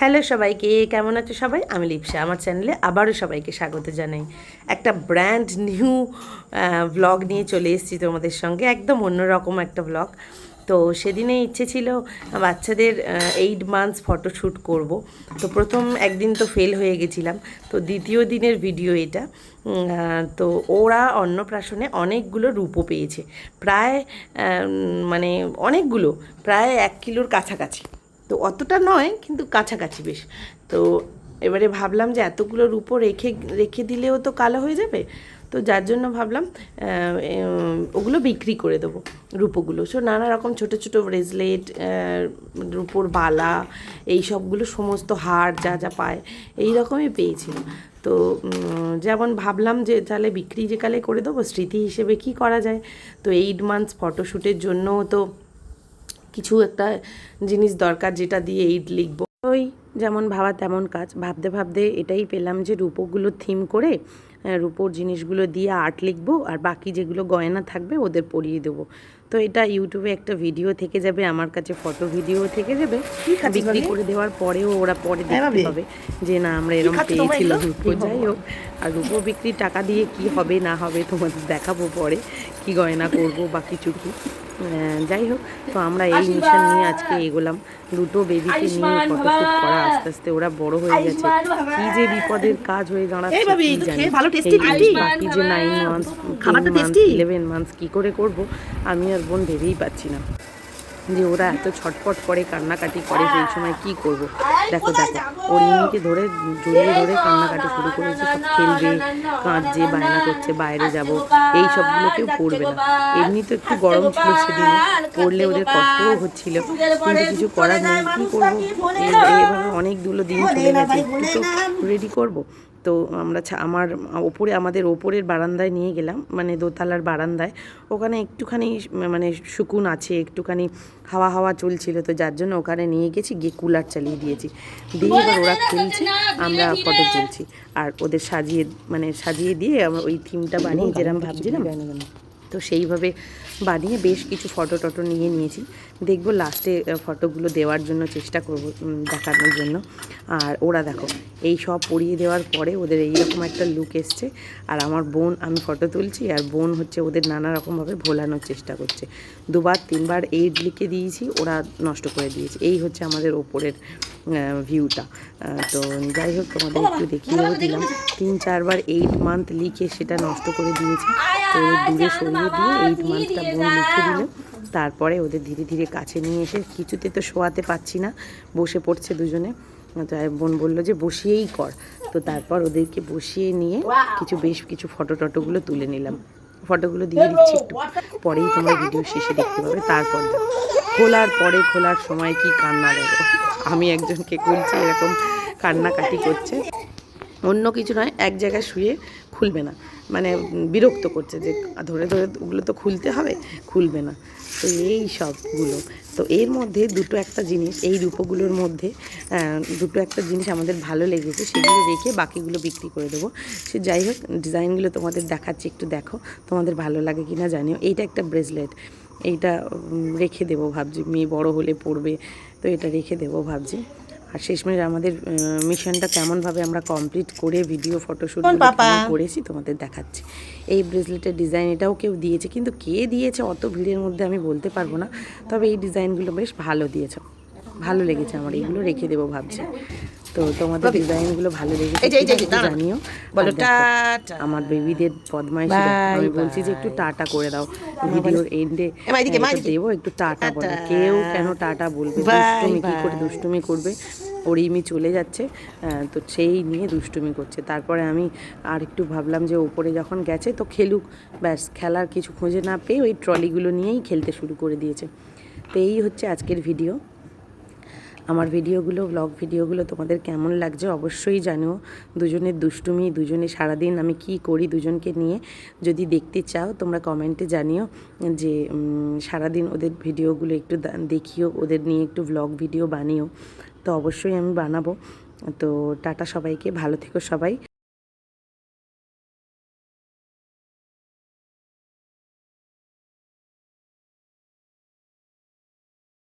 Hello সবাইকে, কেমন আছো সবাই? আমি লিপসা, আমার চ্যানেলে আবারও সবাইকে স্বাগত জানাই। একটা ব্র্যান্ড নিউ ব্লগ নিয়ে চলে এসেছি তোমাদের সঙ্গে, একদম অন্যরকম একটা ব্লগ তো সেদিনে ইচ্ছে ছিল বাচ্চাদের এইট মান্থস ফটোশ্যুট করব। তো প্রথম একদিন তো ফেল হয়ে গেছিলাম, তো দ্বিতীয় দিনের ভিডিও এটা। তো ওরা অন্নপ্রাশনে অনেকগুলো রূপও পেয়েছে। প্রায় মানে অনেকগুলো, প্রায় এক কিলোর কাছাকাছি। তো অতটা নয়, কিন্তু কাছাকাছি বেশ। তো এবারে ভাবলাম যে এতগুলো রূপো রেখে রেখে দিলেও তো কালো হয়ে যাবে। তো যার জন্য ভাবলাম ওগুলো বিক্রি করে দেবো রূপোগুলো। সো নানা রকম ছোট ছোট ব্রেসলেট রূপোর বালা, এই সবগুলো সমস্ত হার যা যা পায়, এই রকমই পেয়েছিল তো যেমন ভাবলাম যে তাহলে বিক্রি যে কালে করে দেবো, স্মৃতি হিসেবে কি করা যায়? তো এইট মান্থস ফটোশ্যুটের জন্যও তো কিছু একটা জিনিস দরকার যেটা দিয়ে এইড লিখব। ওই যেমন ভাবা তেমন কাজ। ভাবতে ভাবতে এটাই পেলাম যে রূপোগুলো থিম করে রূপোর জিনিসগুলো দিয়ে আর্ট লিখব আর বাকি যেগুলো গয়না থাকবে ওদের পরিয়ে দেবো। তো এটা ইউটিউবে একটা ভিডিও থেকে যাবে আমার কাছে ফটো ভিডিও থেকে যাবে। বিক্রি করে দেওয়ার পরেও ওরা পরে দেখতে পাবে যে না আমরা এরকম পেয়েছিলাম রূপো যাই হোক আর রূপো বিক্রির টাকা দিয়ে কি হবে না হবে তোমাদের দেখাবো পরে। কি গয়না করব বা কিছু কি। যাই হোক তো আমরা এই মিশন নিয়ে আজকে এগোলাম। দুটো বেবিকে নিয়ে ফটোশ্যুট করা আস্তে আস্তে ওরা বড় হয়ে গেছে। কি যে বিপদের কাজ হয়ে দাঁড়াচ্ছে। বাকি যে নাইন মান্থস খাবারটা টেন মান্থস ইলেভেন মান্থস কী করে করব আমি আর বোন ভেবেই পাচ্ছি না। যে ওরা এত ছটফট করে, কান্নাকাটি করে সেই সময় কি করব? দেখো দেখো, ওর ইমিকে ধরে জড়িয়ে ধরে কান্নাকাটি শুরু করেছে সব খেলবে, কাঁদছে, বায়না করছে, বাইরে যাব। এই সবগুলো কেউ পড়বে না। এমনি তো একটু গরম ছিল সেদিন পড়লে ওদের কষ্টও হচ্ছিল। কিন্তু কিছু করার নেই, কী করব? এইভাবে অনেকগুলো দিন চলে গেছে। একটু তো রেডি করব? তো আমরা ছা- আমার ওপরে আমাদের ওপরের বারান্দায় নিয়ে গেলাম মানে দোতলার বারান্দায়। ওখানে একটুখানি মানে শুকুন আছে একটুখানি হাওয়া হাওয়া চলছিল তো যার জন্য ওখানে নিয়ে গেছি গিয়ে কুলার চালিয়ে দিয়েছি। দিয়ে এবার ওরা খেলছে আমরা ফটো তুলছি। আর ওদের সাজিয়ে মানে সাজিয়ে দিয়ে আমরা ওই থিমটা বানিয়ে যেরকম ভাবছিলাম তো সেইভাবে বানিয়ে বেশ কিছু ফটো টটো নিয়ে নিয়েছি। দেখব লাস্টে ফটোগুলো দেওয়ার জন্য চেষ্টা করব দেখানোর জন্য। আর ওরা দেখো, এই সব পরিয়ে দেওয়ার পরে ওদের এইরকম একটা লুক এসছে। আর আমার বোন, আমি ফটো তুলছি, আর বোন হচ্ছে ওদের নানা রকমভাবে ভোলানোর চেষ্টা করছে। দুবার, তিনবার এইড লিখে দিয়েছি, ওরা নষ্ট করে দিয়েছে। এই হচ্ছে আমাদের ওপরের ভিউটা তো যাই হোক তোমাদের একটু দেখিয়েও দিলাম। তিন চারবার এইট মান্থ লিখে সেটা নষ্ট করে দিয়েছে। তো দূরে সরিয়ে দিয়ে এইট মান্থটা বোন লিখে দিল। তারপরে ওদের ধীরে ধীরে কাছে নিয়ে এসে কিছুতে তো শোয়াতে পারছি না বসে পড়ছে দুজনে। তো বোন বলল যে বসিয়েই কর। তো তারপর ওদেরকে বসিয়ে নিয়ে কিছু বেশ কিছু ফটো টটোগুলো তুলে নিলাম। ফটোগুলো দিয়ে দিচ্ছি একটু। পরেই তোমরা ভিডিও শেষে দেখতে পাবে। তারপর। খোলার পরে খোলার সময় কি কান্না দেবো? আমি একজনকে খুলছি, এরকম কান্নাকাটি করছে। অন্য কিছু নয়, এক জায়গায় শুয়ে খুলবে না। মানে বিরক্ত করছে যে, ধরে ধরে ওগুলো তো খুলতে হবে, খুলবে না। তো এই সবগুলো। তো এর মধ্যে দুটো একটা জিনিস, এই রূপগুলোর মধ্যে দুটো একটা জিনিস আমাদের ভালো লেগেছে, সেগুলো রেখে বাকিগুলো বিক্রি করে দেবো। সে যাই হোক, ডিজাইনগুলো তোমাদের দেখাচ্ছি, একটু দেখো তোমাদের ভালো লাগে কি না জানিও। এইটা একটা ব্রেসলেট। এইটা রেখে দেবো ভাবছি। মেয়ে বড় হলে পড়বে তো এটা রেখে দেবো ভাবছি। আর শেষমেশ আমাদের মিশনটা কেমনভাবে আমরা কমপ্লিট করে ভিডিও ফটোশ্যুট করেছি তোমাদের দেখাচ্ছি। এই ব্রেসলেটের ডিজাইন এটাও কেউ দিয়েছে কিন্তু কে দিয়েছে অত ভিড়ের মধ্যে আমি বলতে পারব না। তবে এই ডিজাইনগুলো বেশ ভালো দিয়েছে। ভালো লেগেছে আমার এগুলো রেখে দেবো ভাবছি। তো তোমাদের ডিজাইনগুলো ভালো লেগেছে। জানিও। বলো টাটা। আমার বেবিদের বদমাইশি আমি বলছি যে একটু টাটা করে দাও। ভিডিওর এন্ডে। দেবো একটু টাটা বলে। কেউ কেন টাটা বলবে? দুষ্টুমি কি করে. দুষ্টুমি করবে? ওরিমি চলে যাচ্ছে তো সেই নিয়ে দুষ্টুমি করছে। তারপরে আমি আর একটু ভাবলাম যে ওপরে যখন গেছে তো খেলুক। ব্যাস খেলার কিছু খুঁজে না পেয়ে ওই ট্রলিগুলো নিয়েই খেলতে শুরু করে দিয়েছে। তো এই হচ্ছে আজকের ভিডিও। আমার ভিডিওগুলো ব্লগ ভিডিওগুলো তোমাদের কেমন লাগছে অবশ্যই জানো দুজনের দুষ্টুমি, দুজনে সারাদিন আমি কি করি দুজনকে নিয়ে যদি দেখতে চাও তোমরা কমেন্টে জানিও যে সারাদিন ওদের ভিডিওগুলো একটু দেখিও, ওদের নিয়ে একটু ব্লগ ভিডিও বানিও। তো অবশ্যই আমি বানাবো। তো টাটা সবাইকে, ভালো থেকো সবাই।